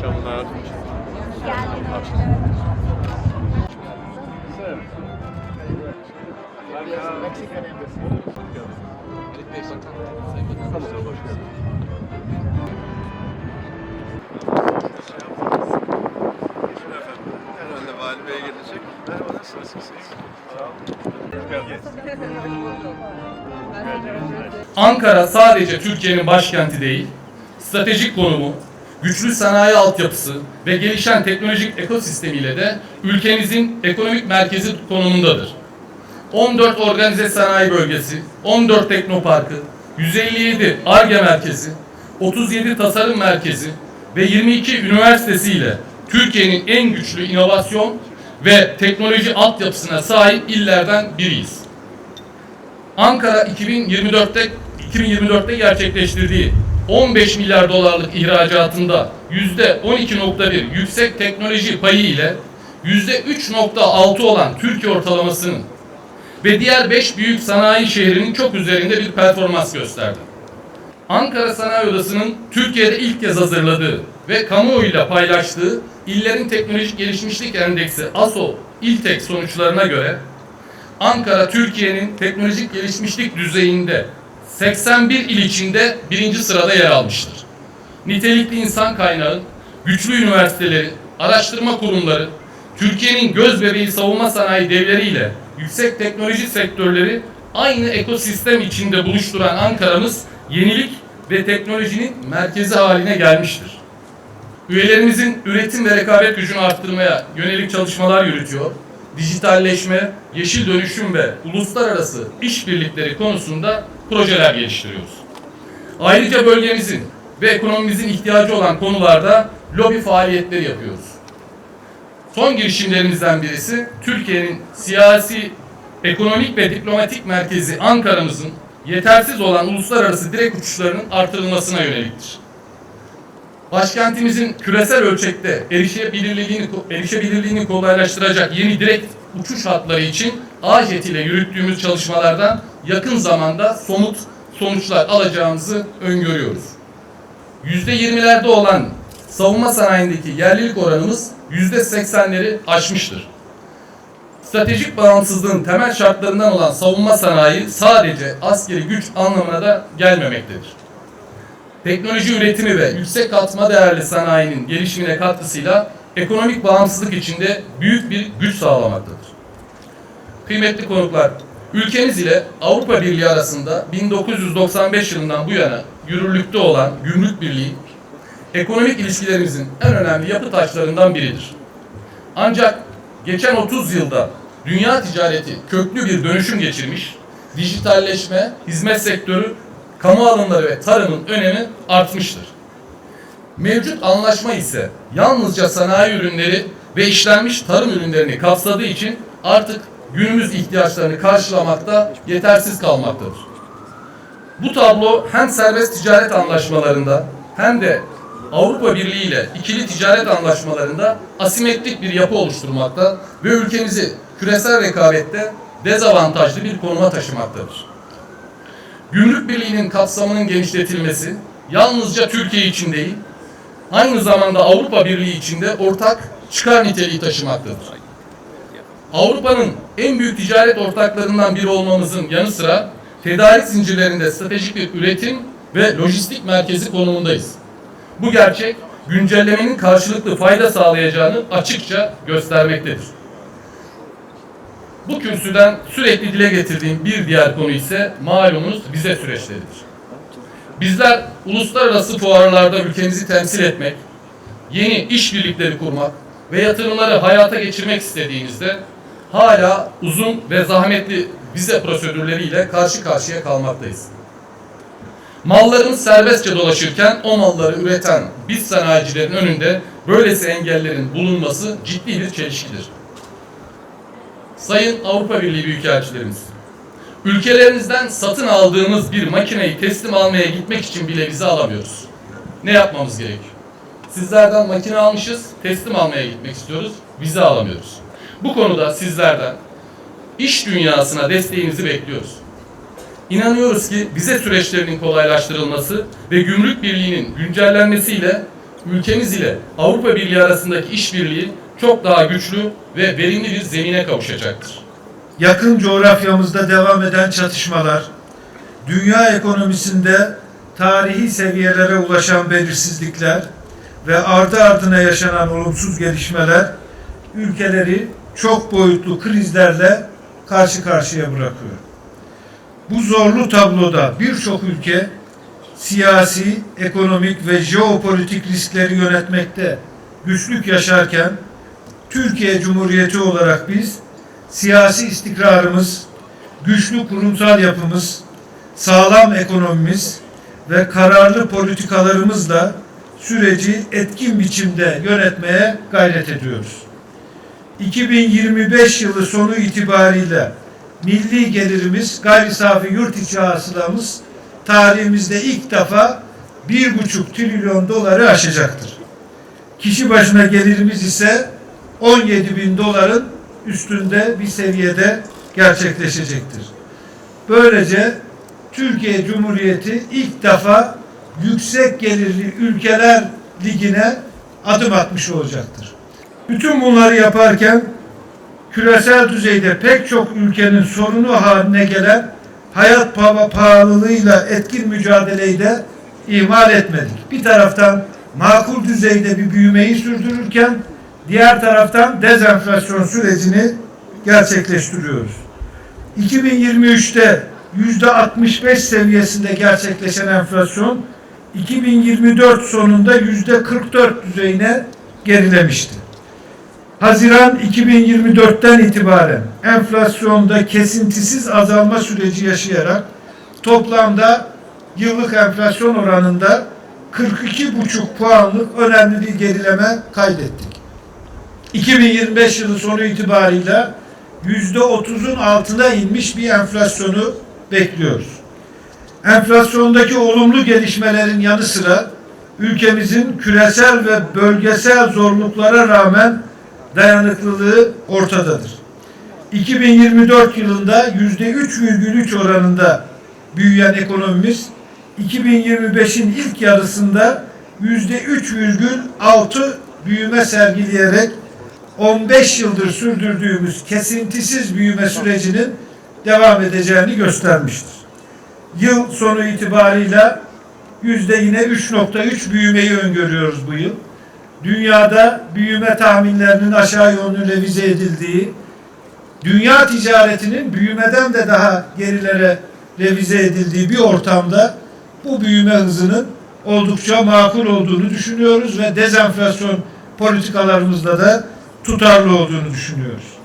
akşamlar. Ankara sadece Türkiye'nin başkenti değil, stratejik konumu, güçlü sanayi altyapısı ve gelişen teknolojik ekosistemiyle de ülkemizin ekonomik merkezi konumundadır. 14 organize sanayi bölgesi, 14 teknoparkı, 157 ARGE merkezi, 37 tasarım merkezi ve 22 üniversitesi ile Türkiye'nin en güçlü inovasyon ve teknoloji altyapısına sahip illerden biriyiz. Ankara 2024'te 2024'te gerçekleştirdiği 15 milyar dolarlık ihracatında %12.1 yüksek teknoloji payı ile %3.6 olan Türkiye ortalamasının ve diğer 5 büyük sanayi şehrinin çok üzerinde bir performans gösterdi. Ankara Sanayi Odası'nın Türkiye'de ilk kez hazırladığı ve kamuoyuyla paylaştığı İllerin Teknolojik Gelişmişlik Endeksi ASO İltek sonuçlarına göre Ankara Türkiye'nin teknolojik gelişmişlik düzeyinde 81 il içinde birinci sırada yer almıştır. Nitelikli insan kaynağı, güçlü üniversiteleri, araştırma kurumları, Türkiye'nin göz bebeği savunma sanayi devleriyle yüksek teknoloji sektörleri aynı ekosistem içinde buluşturan Ankara'mız yenilik ve teknolojinin merkezi haline gelmiştir. Üyelerimizin üretim ve rekabet gücünü arttırmaya yönelik çalışmalar yürütüyor. Dijitalleşme, yeşil dönüşüm ve uluslararası işbirlikleri konusunda projeler geliştiriyoruz. Ayrıca bölgemizin ve ekonomimizin ihtiyacı olan konularda lobi faaliyetleri yapıyoruz. Son girişimlerimizden birisi Türkiye'nin siyasi, ekonomik ve diplomatik merkezi Ankara'mızın yetersiz olan uluslararası direkt uçuşlarının artırılmasına yöneliktir başkentimizin küresel ölçekte erişebilirliğini, erişebilirliğini kolaylaştıracak yeni direkt uçuş hatları için AJET ile yürüttüğümüz çalışmalardan yakın zamanda somut sonuçlar alacağımızı öngörüyoruz. %20'lerde olan savunma sanayindeki yerlilik oranımız %80'leri aşmıştır. Stratejik bağımsızlığın temel şartlarından olan savunma sanayi sadece askeri güç anlamına da gelmemektedir teknoloji üretimi ve yüksek katma değerli sanayinin gelişimine katkısıyla ekonomik bağımsızlık içinde büyük bir güç sağlamaktadır. Kıymetli konuklar, ülkemiz ile Avrupa Birliği arasında 1995 yılından bu yana yürürlükte olan Gümrük Birliği, ekonomik ilişkilerimizin en önemli yapı taşlarından biridir. Ancak geçen 30 yılda dünya ticareti köklü bir dönüşüm geçirmiş, dijitalleşme, hizmet sektörü kamu alanları ve tarımın önemi artmıştır. Mevcut anlaşma ise yalnızca sanayi ürünleri ve işlenmiş tarım ürünlerini kapsadığı için artık günümüz ihtiyaçlarını karşılamakta yetersiz kalmaktadır. Bu tablo hem serbest ticaret anlaşmalarında hem de Avrupa Birliği ile ikili ticaret anlaşmalarında asimetrik bir yapı oluşturmakta ve ülkemizi küresel rekabette dezavantajlı bir konuma taşımaktadır. Gümrük Birliği'nin kapsamının genişletilmesi yalnızca Türkiye için değil, aynı zamanda Avrupa Birliği için de ortak çıkar niteliği taşımaktadır. Avrupa'nın en büyük ticaret ortaklarından biri olmamızın yanı sıra tedarik zincirlerinde stratejik bir üretim ve lojistik merkezi konumundayız. Bu gerçek güncellemenin karşılıklı fayda sağlayacağını açıkça göstermektedir. Bu kürsüden sürekli dile getirdiğim bir diğer konu ise malumunuz vize süreçleridir. Bizler uluslararası fuarlarda ülkemizi temsil etmek, yeni işbirlikleri kurmak ve yatırımları hayata geçirmek istediğimizde hala uzun ve zahmetli vize prosedürleriyle karşı karşıya kalmaktayız. Mallarımız serbestçe dolaşırken o malları üreten biz sanayicilerin önünde böylesi engellerin bulunması ciddi bir çelişkidir. Sayın Avrupa Birliği Büyükelçilerimiz, ülkelerinizden satın aldığımız bir makineyi teslim almaya gitmek için bile vize alamıyoruz. Ne yapmamız gerekiyor? Sizlerden makine almışız, teslim almaya gitmek istiyoruz, vize alamıyoruz. Bu konuda sizlerden iş dünyasına desteğinizi bekliyoruz. İnanıyoruz ki vize süreçlerinin kolaylaştırılması ve gümrük birliğinin güncellenmesiyle ülkemiz ile Avrupa Birliği arasındaki işbirliği çok daha güçlü ve verimli bir zemine kavuşacaktır. yakın coğrafyamızda devam eden çatışmalar, dünya ekonomisinde tarihi seviyelere ulaşan belirsizlikler ve ardı ardına yaşanan olumsuz gelişmeler ülkeleri çok boyutlu krizlerle karşı karşıya bırakıyor. Bu zorlu tabloda birçok ülke siyasi, ekonomik ve jeopolitik riskleri yönetmekte güçlük yaşarken Türkiye Cumhuriyeti olarak biz siyasi istikrarımız, güçlü kurumsal yapımız, sağlam ekonomimiz ve kararlı politikalarımızla süreci etkin biçimde yönetmeye gayret ediyoruz. 2025 yılı sonu itibariyle milli gelirimiz, gayri safi yurt içi hasılamız tarihimizde ilk defa 1,5 trilyon doları aşacaktır. Kişi başına gelirimiz ise 17 bin doların üstünde bir seviyede gerçekleşecektir. Böylece Türkiye Cumhuriyeti ilk defa yüksek gelirli ülkeler ligine adım atmış olacaktır. Bütün bunları yaparken küresel düzeyde pek çok ülkenin sorunu haline gelen hayat pa- pahalılığıyla etkin mücadeleyi de ihmal etmedik. Bir taraftan makul düzeyde bir büyümeyi sürdürürken diğer taraftan dezenflasyon sürecini gerçekleştiriyoruz. 2023'te yüzde 65 seviyesinde gerçekleşen enflasyon 2024 sonunda yüzde 44 düzeyine gerilemişti. Haziran 2024'ten itibaren enflasyonda kesintisiz azalma süreci yaşayarak toplamda yıllık enflasyon oranında 42,5 puanlık önemli bir gerileme kaydettik. 2025 yılı sonu itibarıyla yüzde otuzun altına inmiş bir enflasyonu bekliyoruz. Enflasyondaki olumlu gelişmelerin yanı sıra ülkemizin küresel ve bölgesel zorluklara rağmen dayanıklılığı ortadadır. 2024 yılında yüzde 3,3 oranında büyüyen ekonomimiz 2025'in ilk yarısında yüzde 3,6 büyüme sergileyerek 15 yıldır sürdürdüğümüz kesintisiz büyüme sürecinin devam edeceğini göstermiştir. Yıl sonu itibarıyla yüzde yine 3.3 büyümeyi öngörüyoruz bu yıl. Dünyada büyüme tahminlerinin aşağı yönlü revize edildiği, dünya ticaretinin büyümeden de daha gerilere revize edildiği bir ortamda bu büyüme hızının oldukça makul olduğunu düşünüyoruz ve dezenflasyon politikalarımızda da tutarlı olduğunu düşünüyoruz.